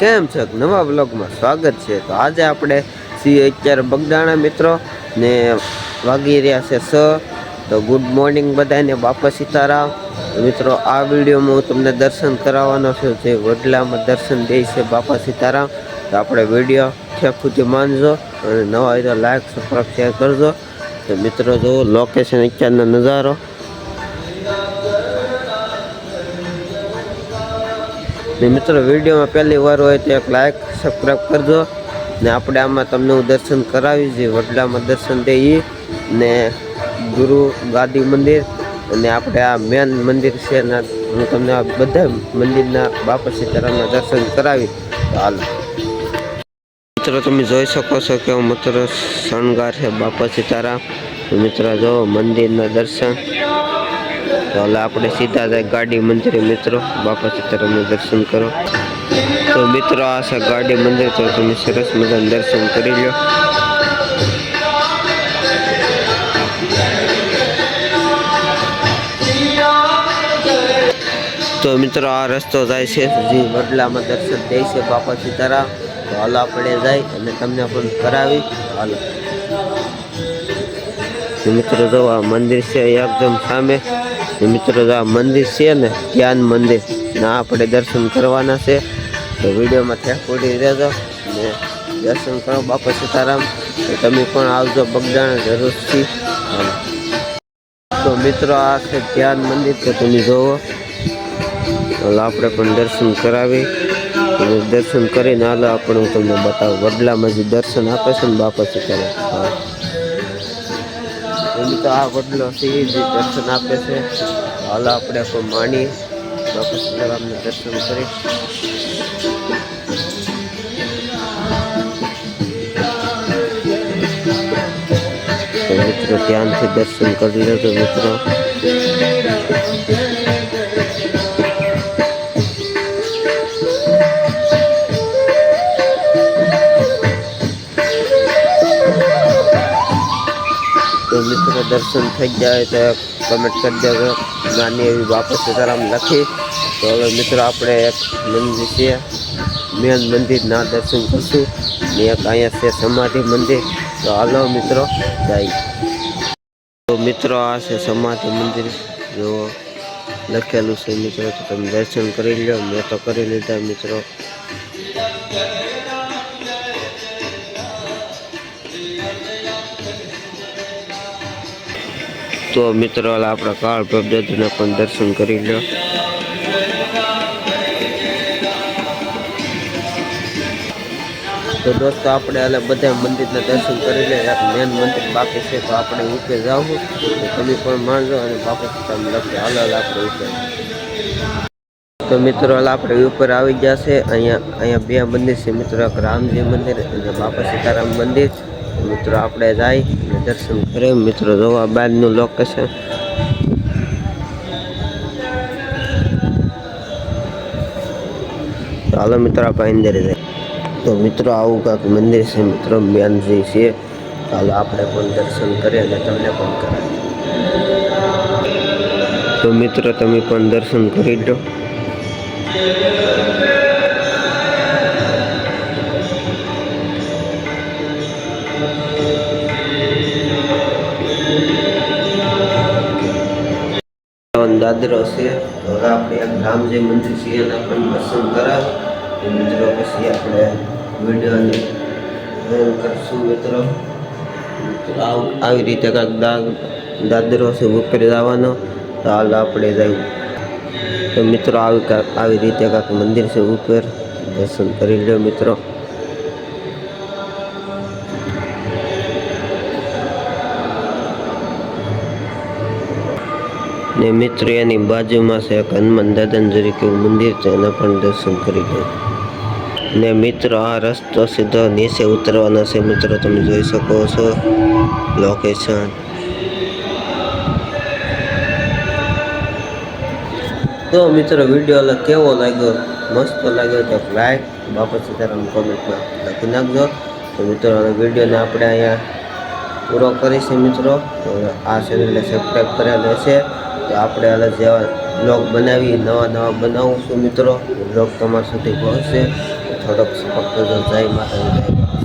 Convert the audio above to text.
કેમ છે. નવા બ્લોગમાં સ્વાગત છે. તો આજે આપણે છીએ અત્યારે બગદાણા મિત્રો ને વાગી રહ્યા છે સ તો ગુડ મોર્નિંગ બધાને, બાપા સીતારામ. મિત્રો, આ વિડીયોમાં હું તમને દર્શન કરાવવાનો છું. જે વડલામાં દર્શન દે છે બાપા સીતારામ. તો આપણે વીડિયો ઠેક માનજો અને નવા હોય તો લાઈક સબસ્ક્રાઈબ શેર કરજો. તો મિત્રો જુઓ લોકેશન અત્યારનો નજારો ને મિત્રો, વિડીયોમાં પહેલી વાર હોય તો એક લાઇક સબસ્ક્રાઈબ કરજો. ને આપણે આમાં તમને હું દર્શન કરાવી છે વડલામાં દર્શન દઈએ ને ગુરુ ગાદી મંદિર, અને આપણે આ મેન મંદિર છે ને હું તમને આ બધા મંદિરના બાપા સીતારામના દર્શન કરાવી હાલ. મિત્રો, તમે જોઈ શકો છો કે મિત્રો શણગાર છે બાપા સીતારામ. તો મિત્રો જો મંદિરના દર્શન. તો હવે આપણે સીધા જાય ગાડી મંદિરે મિત્રો, બાપા સીતારામનું દર્શન કરો. તો મિત્રો, આ છે ગાડી મંદિર, તો તમે સરસ મજાનું દર્શન કરી લો તો મિત્રો, આ રસ્તો જાય છે જે વડલામાં દર્શન દે છે બાપા સીતારામ. તો હાલો આપણે જાય અને તમને પણ કરાવી. હાલો. મિત્રો, જો આ મંદિર છે એકદમ સામે. મિત્રો આ મંદિર છે ને, ધ્યાન મંદિર. ના આપણે દર્શન કરવાના છે. તો વિડીયોમાં ત્યાં પૂરી રહેજો ને દર્શન કરો બાપા સીતારામ. તમે પણ આવજો બગદાણા જરૂરથી. તો મિત્રો આ છે ધ્યાન મંદિર, તો તમે જોવો. ચાલો આપણે પણ દર્શન કરાવી અને દર્શન કરીને હાલો, આપણે હું તમને બતાવું. વડલામાં જે દર્શન આપે છે ને બાપા સીતારામ. હા. તો આ વડલો છે એ જે દર્શન આપે છે. હાલ આપણે કોઈ માણી બાપા સીતારામને દર્શન કરી. તો મિત્રો, ધ્યાનથી દર્શન કરી લેજો મિત્રો. તો મિત્રો દર્શન થઈ જાય તો કમેન્ટ કરી દેજો. નાની એવી બાપા સીતારામ લખી. તો હવે મિત્રો આપણે એક મંદિર છે. મેન મંદિરના દર્શન કરશું. ને એક અહીંયા છે સમાધિ મંદિર. તો હાલો મિત્રો, જાય. તો મિત્રો આ છે સમાધિ મંદિર. જો લખેલું છે મિત્રો, તો તમે દર્શન કરી લો મેં તો કરી લીધા મિત્રો. તો મિત્રો આપણા કાળ પ્રભુના પણ દર્શન કરી લો તો દોસ્તો, આપણે એટલે બધા મંદિરના દર્શન કરી લે. એક મેન મંદિર બાકી છે, તો આપણે ઉપર જાવું તમે પણ માનજો અને બાપા તમે લખી હાલ આપણે ઉપર તો મિત્રો હાલ આપણે ઉપર આવી ગયા છે. અહીંયા અહીંયા બે મંદિર છે. મિત્રો એક રામજી મંદિર, અને બાપા સીતારામ મંદિર મિત્રો, આપણે જાય અને દર્શન કરીએ. મિત્રો, જોવા નું લોકેશન ચાલો મિત્રો, આપણે અંદર જાય તો મિત્રો, આવું કાંક મંદિર છે. મિત્રો મ્યાનજી છે. ચાલો આપણે પણ દર્શન કરીએ અને તમને પણ કરાવીએ. તો મિત્રો, તમે પણ દર્શન કરી લો. દાદરો છે. હવે આપણે એક રામજી મંદિર છે એને પણ દર્શન કરાવ. એ મિત્રો પછી આપણે વિડીયોની જોઈન કરશું મિત્રો. આવ- રીતે કાંઈક દાગ, દાદરો છે ઉપર જવાનો. તો હાલ આપણે જઈએ તો મિત્રો, આવી કાંઈક આવી રીતે કાંઈક મંદિર છે ઉપર. દર્શન કરી લો મિત્રો. ને મિત્ર એની બાજુમાં છે એક હનુમાન દાદાનું તરીકે મંદિર છે, એના પણ દર્શન કરી લો. ને મિત્રો, આ રસ્તો સીધો નીચે ઉતરવાનો છે. મિત્રો, તમે જોઈ શકો છો લોકેશન તો મિત્રો વીડિયો અલગ કેવો લાગ્યો? મસ્ત લાગ્યો? તો લાઈક બાપા સીતારામ કોમેન્ટમાં લખી નાખજો. તો મિત્રો વિડીયોને આપણે અહીંયા પૂરો કરીશું, મિત્રો. આ ચેનલને સબસ્ક્રાઈબ કરેલો છે. તો આપણે હવે જેવા બ્લોગ બનાવી નવા નવા બનાવું છું મિત્રો. બ્લોગ તમારા સુધી પહોંચશે. થોડોક કરજો. જય માતા જય.